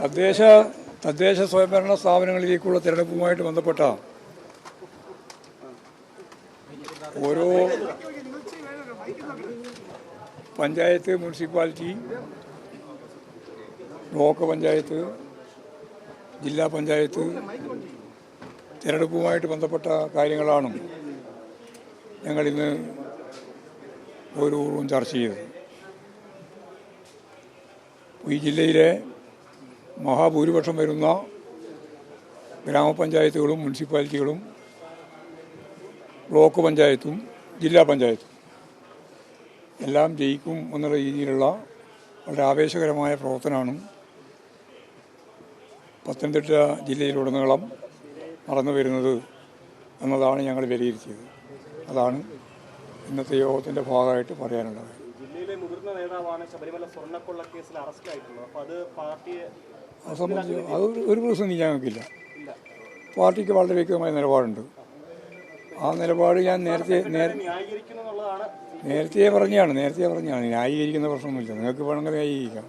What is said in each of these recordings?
തദ്ദേശ തദ്ദേശ സ്വയംഭരണ സ്ഥാപനങ്ങളിലേക്കുള്ള തിരഞ്ഞെടുപ്പുമായിട്ട് ബന്ധപ്പെട്ട ഓരോ പഞ്ചായത്ത് മുനിസിപ്പാലിറ്റി ബ്ലോക്ക് പഞ്ചായത്ത് ജില്ലാ പഞ്ചായത്ത് തിരഞ്ഞെടുപ്പുമായിട്ട് ബന്ധപ്പെട്ട കാര്യങ്ങളാണ് ഞങ്ങളിന്ന് ഊർവും ചർച്ച ചെയ്തത്. ഈ ജില്ലയിലെ മഹാഭൂരിപക്ഷം വരുന്ന ഗ്രാമപഞ്ചായത്തുകളും മുനിസിപ്പാലിറ്റികളും ബ്ലോക്ക് പഞ്ചായത്തും ജില്ലാ പഞ്ചായത്തും എല്ലാം ജയിക്കും എന്നുള്ള രീതിയിലുള്ള വളരെ ആവേശകരമായ പ്രവർത്തനമാണ് പത്തനംതിട്ട ജില്ലയിലുടനീളം നടന്നു വരുന്നത് എന്നതാണ് ഞങ്ങൾ വിലയിരുത്തിയത്. അതാണ് ഇന്നത്തെ യോഗത്തിന്റെ ഭാഗമായിട്ട് പറയാനുള്ളത്. ജില്ലയിലെ മുതിർന്ന നേതാവാണ് ശബരിമല സ്വർണക്കൊള്ള കേസിൽ അറസ്റ്റിലായിട്ടുള്ളത്. അപ്പോൾ അത് പാർട്ടിയെ അത് സംബന്ധിച്ച് അത് ഒരു- പ്രശ്നം നീ ഞങ്ങൾക്കില്ല. പാർട്ടിക്ക് വളരെ വ്യക്തമായ നിലപാടുണ്ട്. ആ നിലപാട് ഞാൻ നേരത്തെ നേരത്തെ പറഞ്ഞാണ് നേരത്തെ പറഞ്ഞാണ്. ന്യായീകരിക്കുന്ന പ്രശ്നമൊന്നുമില്ല. നിങ്ങൾക്ക് വേണമെങ്കിൽ ന്യായീകരിക്കാം.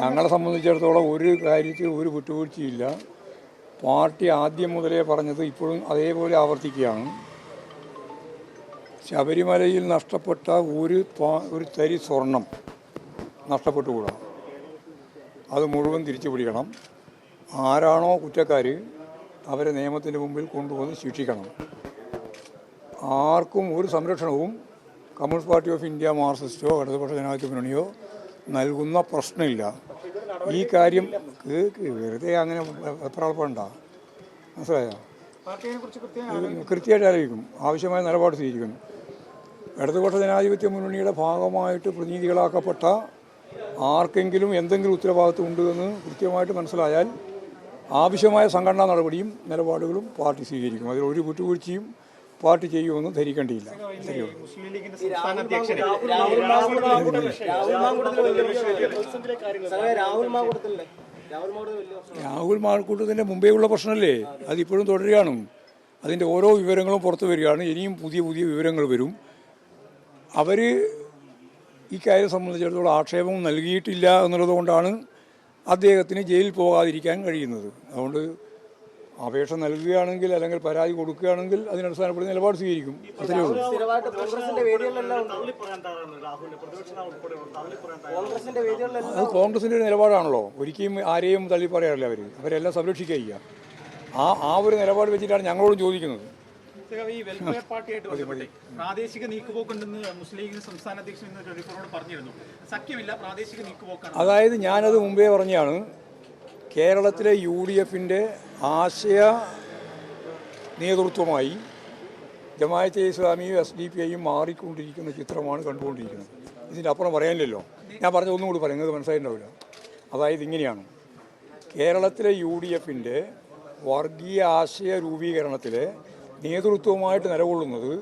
ഞങ്ങളെ സംബന്ധിച്ചിടത്തോളം ഒരു കാര്യത്തിൽ ഒരു വിട്ടുവീഴ്ചയില്ല പാർട്ടി ആദ്യം മുതലേ പറഞ്ഞത് ഇപ്പോഴും അതേപോലെ ആവർത്തിക്കുകയാണ്. ശബരിമലയിൽ നഷ്ടപ്പെട്ട ഒരു ഒരു തരി സ്വർണം നഷ്ടപ്പെട്ടുകൂടാ? അത് മുഴുവൻ തിരിച്ചു പിടിക്കണം. ആരാണോ കുറ്റക്കാർ അവരെ നിയമത്തിന്റെ മുമ്പിൽ കൊണ്ടുവന്ന് ശിക്ഷിക്കണം. ആർക്കും ഒരു സംരക്ഷണവും കമ്മ്യൂണിസ്റ്റ് പാർട്ടി ഓഫ് ഇന്ത്യ മാർക്സിസ്റ്റോ ഇടതുപക്ഷ ജനാധിപത്യ മുന്നണിയോ നൽകുന്ന പ്രശ്നമില്ല. ഈ കാര്യം വെറുതെ അങ്ങനെ എത്രാൾപ്പണ്ട മനസ്സിലായോ? കൃത്യമായിട്ട് അറിയിക്കും ആവശ്യമായ നിലപാട് സ്വീകരിക്കും. ഇടതുപക്ഷ ജനാധിപത്യ മുന്നണിയുടെ ഭാഗമായിട്ട് പ്രതിനിധികളാക്കപ്പെട്ട ആർക്കെങ്കിലും എന്തെങ്കിലും ഉത്തരവാദിത്വം ഉണ്ട് എന്ന് കൃത്യമായിട്ട് മനസ്സിലായാൽ ആവശ്യമായ സംഘടനാ നടപടിയും നിലപാടുകളും പാർട്ടി സ്വീകരിക്കും. അതിൽ ഒരു വിട്ടുവീഴ്ചയും പാർട്ടി ചെയ്യുമെന്ന് ധരിക്കേണ്ടിയില്ല. രാഹുൽ മാൾക്കൂട്ടത്തിന്റെ മുമ്പേ ഉള്ള പ്രശ്നമല്ലേ? അതിപ്പോഴും തുടരുകയാണ്. അതിന്റെ ഓരോ വിവരങ്ങളും പുറത്തു വരികയാണ്. ഇനിയും പുതിയ പുതിയ വിവരങ്ങൾ വരും. അവർ ഈ കാര്യം സംബന്ധിച്ചിടത്തോളം ആക്ഷേപം നൽകിയിട്ടില്ല എന്നുള്ളതുകൊണ്ടാണ് അദ്ദേഹത്തിന് ജയിലിൽ പോകാതിരിക്കാൻ കഴിയുന്നത്. അതുകൊണ്ട് അപേക്ഷ നൽകുകയാണെങ്കിൽ അല്ലെങ്കിൽ പരാതി കൊടുക്കുകയാണെങ്കിൽ അതിനടിസ്ഥാനപ്പെടുന്ന നിലപാട് സ്വീകരിക്കും. അത്രയേ ഉള്ളൂ. അത് കോൺഗ്രസിന്റെ ഒരു നിലപാടാണല്ലോ. ഒരിക്കലും ആരെയും തള്ളി പറയാറില്ല അവർ അവരെല്ലാം സംരക്ഷിക്കുക ആ ആ ഒരു നിലപാട് വെച്ചിട്ടാണ് ഞങ്ങളോട് ചോദിക്കുന്നത്. ഈ വെൽഫെയർ പാർട്ടിയായിട്ട് ബന്ധപ്പെട്ട് പ്രാദേശിക നീക്കുപോക്കുണ്ടെന്ന് മുസ്ലിം ലീഗ് സംസ്ഥാന അധ്യക്ഷൻ ഇന്ന് ട്വന്റി ഫോറോട് പറഞ്ഞിരുന്നു. സഖ്യമില്ല പ്രാദേശിക നീക്കുപോക്കാണ്. അതായത് ഞാനത് മുമ്പേ പറഞ്ഞാണ് കേരളത്തിലെ യു ഡി എഫിന്റെ ആശയ നേതൃത്വമായി ജമായത്തെ ഇസ്ലാമിയും എസ് ഡി പി ഐയും മാറിക്കൊണ്ടിരിക്കുന്ന ചിത്രമാണ് കണ്ടുകൊണ്ടിരിക്കുന്നത്. ഇതിന്റെ അപ്പുറം പറയാനില്ലല്ലോ. ഞാൻ പറഞ്ഞ ഒന്നും കൂടി പറയാം നിങ്ങൾക്ക് മനസ്സിലായിട്ടുണ്ടാവില്ല. അതായത് ഇങ്ങനെയാണ്. കേരളത്തിലെ യു ഡി എഫിന്റെ വർഗീയ ആശയ രൂപീകരണത്തിലെ നേതൃത്വമായിട്ട് നിലകൊള്ളുന്നത്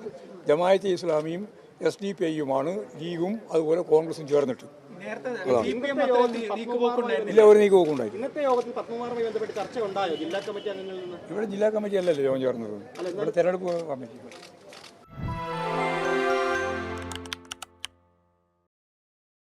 ജമായത്തെ ഇസ്ലാമിയും എസ് ഡി പി ഐയുമാണ് ലീഗും അതുപോലെ കോൺഗ്രസും ചേർന്നിട്ട്. ഇല്ല ഒരു കമ്മിറ്റി ഇവിടെ ജില്ലാ കമ്മിറ്റി അല്ലല്ലോ യോഗം ചേർന്നത്. ഇവിടെ തെരഞ്ഞെടുപ്പ് കമ്മിറ്റി.